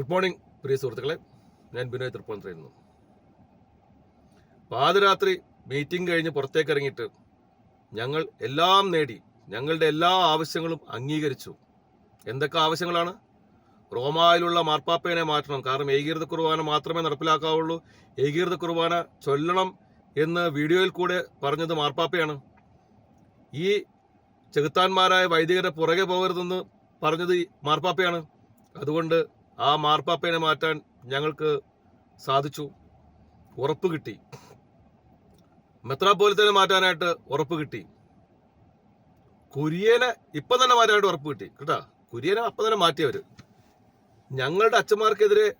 Good morning പ്രിയ സുഹൃത്തുക്കളെ. ഞാൻ ബിനോയ് തൃപ്പൂണിത്തുറയുന്നു പാതിരാത്രി മീറ്റിംഗ് കഴിഞ്ഞ് പുറത്തേക്ക് ഇറങ്ങിയിട്ട് ഞങ്ങൾ എല്ലാം നേടി ഞങ്ങളുടെ എല്ലാ ആവശ്യങ്ങളും അംഗീകരിച്ചു. എന്തൊക്കെ ആവശ്യങ്ങളാണ്? റോമായിലുള്ള മാർപ്പാപ്പേനെ മാറ്റണം. കാരണം ഏകീകൃത കുർബാന മാത്രമേ നടപ്പിലാക്കാവുള്ളൂ. ഏകീകൃത കുർബാന ചൊല്ലണം എന്ന് വീഡിയോയിൽ കൂടെ പറഞ്ഞത് മാർപ്പാപ്പയാണ്. ഈ ചെകുത്താന്മാരായ വൈദികരെ പുറകെ പോകരുതെന്ന് പറഞ്ഞത് മാർപ്പാപ്പയാണ്. അതുകൊണ്ട് ആ മാർപ്പാപ്പയെ മാറ്റാൻ ഞങ്ങൾക്ക് സാധിച്ചു. ഉറപ്പ് കിട്ടി. മെത്രാപ്പോലത്തിനെ മാറ്റാനായിട്ട് ഉറപ്പ് കിട്ടി. കുര്യനെ ഇപ്പം തന്നെ മാറ്റാനായിട്ട് ഉറപ്പ് കിട്ടി. കേട്ടാ? കുര്യനെ അപ്പം തന്നെ മാറ്റിയവർ ഞങ്ങളുടെ അച്ഛന്മാർക്കെതിരെ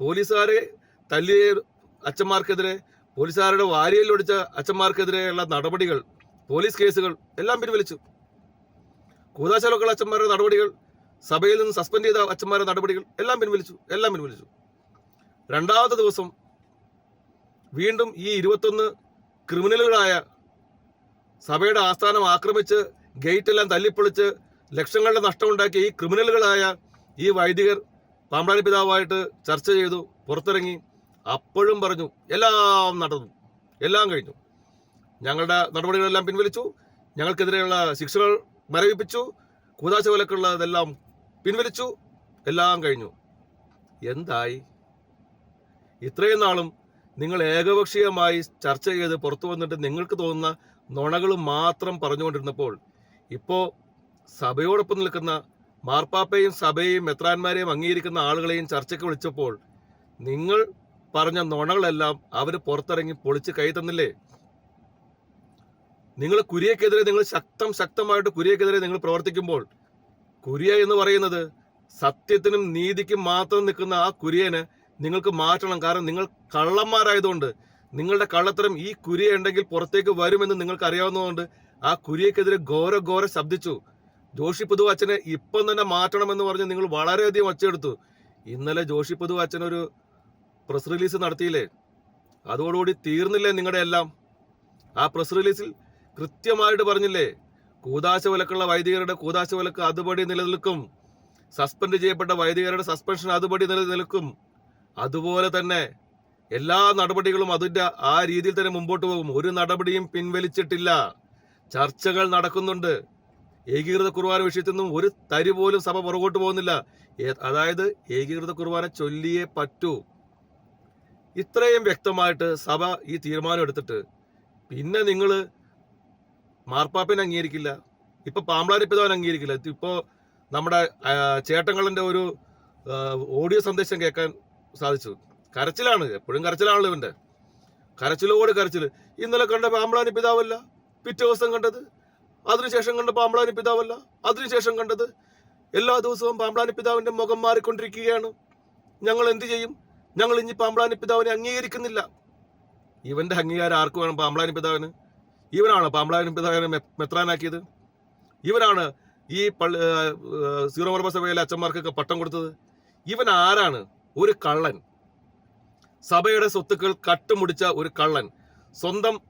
പോലീസുകാരെ തല്ലിയ അച്ഛന്മാർക്കെതിരെ പോലീസുകാരുടെ വാരിയലൊടിച്ച അച്ഛന്മാർക്കെതിരെയുള്ള നടപടികൾ പോലീസ് കേസുകൾ എല്ലാം പിൻവലിച്ചു. കൂതാശാലൊക്കെയുള്ള അച്ഛന്മാരുടെ നടപടികൾ സഭയിൽ നിന്ന് സസ്പെൻഡ് ചെയ്ത അച്ഛന്മാരുടെ നടപടികൾ എല്ലാം പിൻവലിച്ചു എല്ലാം പിൻവലിച്ചു. രണ്ടാമത്തെ ദിവസം വീണ്ടും ഈ ഇരുപത്തൊന്ന് ക്രിമിനലുകളായ സഭയുടെ ആസ്ഥാനം ആക്രമിച്ച് ഗേറ്റ് എല്ലാം തല്ലിപ്പൊളിച്ച് ലക്ഷങ്ങളുടെ നഷ്ടമുണ്ടാക്കിയ ഈ ക്രിമിനലുകളായ ഈ വൈദികർ പാമ്പ്രാണി പിതാവായിട്ട് ചർച്ച ചെയ്തു പുറത്തിറങ്ങി. അപ്പോഴും പറഞ്ഞു എല്ലാം നടന്നു എല്ലാം കഴിഞ്ഞു. ഞങ്ങളുടെ നടപടികളെല്ലാം പിൻവലിച്ചു. ഞങ്ങൾക്കെതിരെയുള്ള ശിക്ഷകൾ മരവിപ്പിച്ചു. കൂതാശ വിലക്കുള്ളതെല്ലാം പിൻവലിച്ചു. എല്ലാം കഴിഞ്ഞു. എന്തായി? ഇത്രയും നാളും നിങ്ങൾ ഏകപക്ഷീയമായി ചർച്ച ചെയ്ത് പുറത്തു വന്നിട്ട് നിങ്ങൾക്ക് തോന്നുന്ന നുണകൾ മാത്രം പറഞ്ഞുകൊണ്ടിരുന്നപ്പോൾ ഇപ്പോൾ സഭയോടൊപ്പം നിൽക്കുന്ന മാർപ്പാപ്പയും സഭയെയും മെത്രാന്മാരെയും അംഗീകരിക്കുന്ന ആളുകളെയും ചർച്ചയ്ക്ക് വിളിച്ചപ്പോൾ നിങ്ങൾ പറഞ്ഞ നുണകളെല്ലാം അവർ പുറത്തിറങ്ങി പൊളിച്ച് കൈ തന്നില്ലേ? നിങ്ങൾ കുരിയക്കെതിരെ നിങ്ങൾ ശക്തം ശക്തമായിട്ട് കുരിയക്കെതിരെ നിങ്ങൾ പ്രവർത്തിക്കുമ്പോൾ കുരിയ എന്ന് പറയുന്നത് സത്യത്തിനും നീതിക്കും മാത്രം നിൽക്കുന്ന ആ കുര്യനെ നിങ്ങൾക്ക് മാറ്റണം. കാരണം നിങ്ങൾ കള്ളന്മാരായതുകൊണ്ട് നിങ്ങളുടെ കള്ളത്തരം ഈ കുരിയ ഉണ്ടെങ്കിൽ പുറത്തേക്ക് വരുമെന്ന് നിങ്ങൾക്ക് അറിയാവുന്നതുകൊണ്ട് ആ കുരിയക്കെതിരെ ഘോര ഘോര ശബ്ദിച്ചു. ജോഷി പുതു അച്ഛനെ ഇപ്പം തന്നെ മാറ്റണമെന്ന് പറഞ്ഞ് നിങ്ങൾ വളരെയധികം ഒച്ചയെടുത്തു. ഇന്നലെ ജോഷി പുതു അച്ഛൻ ഒരു പ്രസ് റിലീസ് നടത്തിയില്ലേ? അതോടുകൂടി തീർന്നില്ലേ നിങ്ങളുടെ എല്ലാം? ആ പ്രസ് റിലീസിൽ കൃത്യമായിട്ട് പറഞ്ഞില്ലേ? കൂതാശ വിലക്കുള്ള വൈദികരുടെ കൂതാശ വിലക്ക് അതുപടി നിലനിൽക്കും. സസ്പെൻഡ് ചെയ്യപ്പെട്ട വൈദികരുടെ സസ്പെൻഷൻ അതുപടി നിലനിൽക്കും. അതുപോലെ തന്നെ എല്ലാ നടപടികളും അതിന്റെ ആ രീതിയിൽ തന്നെ മുമ്പോട്ട് പോകും. ഒരു നടപടിയും പിൻവലിച്ചിട്ടില്ല. ചർച്ചകൾ നടക്കുന്നുണ്ട്. ഏകീകൃത കുർബാന വിഷയത്തിൽ നിന്നും ഒരു തരി പോലും സഭ പുറകോട്ട് പോകുന്നില്ല. അതായത് ഏകീകൃത കുർബാന ചൊല്ലിയേ പറ്റൂ. ഇത്രയും വ്യക്തമായിട്ട് സഭ ഈ തീരുമാനം എടുത്തിട്ട്. പിന്നെ നിങ്ങൾ മാർപ്പാപ്പനെ അംഗീകരിക്കില്ല. ഇപ്പൊ പാമ്പ്ലാരി പിതാവിനെ അംഗീകരിക്കില്ല. ഇപ്പോ നമ്മുടെ ചേട്ടങ്ങളുടെ ഒരു ഓഡിയോ സന്ദേശം കേൾക്കാൻ സാധിച്ചു. കരച്ചിലാണ് എപ്പോഴും കരച്ചിലാണല്ലോ ഇവന്റെ. കരച്ചിലോട് കരച്ചിൽ. ഇന്നലെ കണ്ട പാമ്പളാനി പിതാവല്ല പിറ്റേ ദിവസം കണ്ടത്. അതിനുശേഷം കണ്ട പാമ്പളാനി പിതാവല്ല അതിനുശേഷം കണ്ടത്. എല്ലാ ദിവസവും പാമ്പളാനി പിതാവിന്റെ മുഖം മാറിക്കൊണ്ടിരിക്കുകയാണ്. ഞങ്ങൾ എന്ത് ചെയ്യും? ഞങ്ങൾ ഇനി പാമ്പളാനി പിതാവിനെ അംഗീകരിക്കുന്നില്ല. ഇവന്റെ അംഗീകാരം ആർക്ക് വേണം പാമ്പ്ലാനി പിതാവിന്? ഇവനാണ് പാമ്പളാനും മെ- മെത്രാനാക്കിയത്? ഇവനാണ് ഈ പള്ളി സീറോ മലബാർ സഭയിലെ അച്ഛന്മാർക്കൊക്കെ പട്ടം കൊടുത്തത്. ഇവൻ ആരാണ്? ഒരു കള്ളൻ. സഭയുടെ സ്വത്തുക്കൾ കട്ടുമുടിച്ച ഒരു കള്ളൻ. സ്വന്തം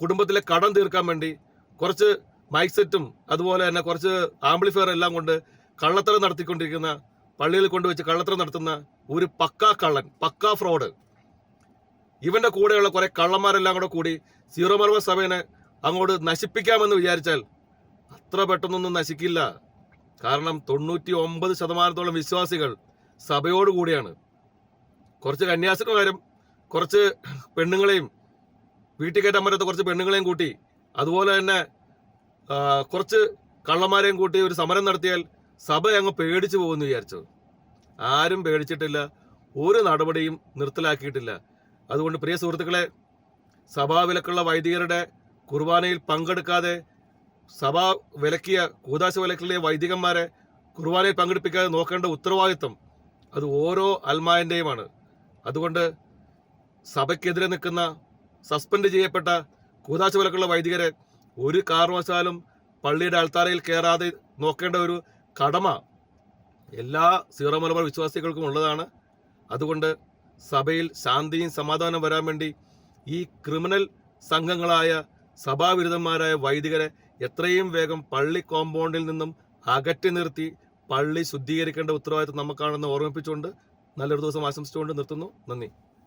കുടുംബത്തിലെ കടം തീർക്കാൻ വേണ്ടി കുറച്ച് മൈക്ക് സെറ്റും അതുപോലെ തന്നെ കുറച്ച് ആംപ്ലിഫയർ എല്ലാം കൊണ്ട് കള്ളത്തരം നടത്തിക്കൊണ്ടിരിക്കുന്ന പള്ളിയിൽ കൊണ്ടുവച്ച് കള്ളത്തരം നടത്തുന്ന ഒരു പക്കാ കള്ളൻ പക്കാ ഫ്രോഡ് ഇവന്റെ കൂടെയുള്ള കുറെ കള്ളന്മാരെല്ലാം കൂടെ കൂടി സീറോ മലബാർ സഭയെ അങ്ങോട്ട് നശിപ്പിക്കാമെന്ന് വിചാരിച്ചാൽ അത്ര പെട്ടെന്നൊന്നും നശിക്കില്ല. കാരണം തൊണ്ണൂറ്റി ഒമ്പത് ശതമാനത്തോളം വിശ്വാസികൾ സഭയോട് കൂടിയാണ്. കുറച്ച് കന്യാസ്ത്രീകാരും കുറച്ച് പെണ്ണുങ്ങളെയും വീട്ടിൽ കയറ്റാൻ പറ്റാത്ത കുറച്ച് പെണ്ണുങ്ങളെയും കൂട്ടി അതുപോലെ തന്നെ കുറച്ച് കള്ളന്മാരെയും കൂട്ടി ഒരു സമരം നടത്തിയാൽ സഭ അങ്ങ് പേടിച്ചു പോകുമെന്ന് വിചാരിച്ചു. ആരും പേടിച്ചിട്ടില്ല ഒരു നടപടിയും നിർത്തലാക്കിയിട്ടില്ല. അതുകൊണ്ട് പ്രിയ സുഹൃത്തുക്കളെ സഭാവിലക്കുള്ള വൈദികരുടെ കുർബാനയിൽ പങ്കെടുക്കാതെ സഭ വിലക്കിയ കൂതാശ വിലക്കിലെ വൈദികന്മാരെ കുർബാനയിൽ പങ്കെടുപ്പിക്കാതെ നോക്കേണ്ട ഉത്തരവാദിത്വം അത് ഓരോ അൽമായന്റെയുമാണ് അതുകൊണ്ട് സഭയ്ക്കെതിരെ നിൽക്കുന്ന സസ്പെൻഡ് ചെയ്യപ്പെട്ട കൂതാശ വിലക്കുള്ള വൈദികരെ ഒരു കാരണവശാലും പള്ളിയുടെ അൾത്താരയിൽ കയറാതെ നോക്കേണ്ട ഒരു കടമ എല്ലാ സീറോ മലബാർ വിശ്വാസികൾക്കും ഉള്ളതാണ്. അതുകൊണ്ട് സഭയിൽ ശാന്തിയും സമാധാനം വരാൻ വേണ്ടി ഈ ക്രിമിനൽ സംഘങ്ങളായ സഭാവിരുദ്ധന്മാരായ വൈദികരെ എത്രയും വേഗം പള്ളി കോമ്പൗണ്ടിൽ നിന്നും അകറ്റി നിർത്തി പള്ളി ശുദ്ധീകരിക്കേണ്ട ഉത്തരവാദിത്വം നമുക്കാണെന്ന് ഓർമ്മിപ്പിച്ചുകൊണ്ട് നല്ലൊരു ദിവസം ആശംസിച്ചുകൊണ്ട് നിർത്തുന്നു. നന്ദി.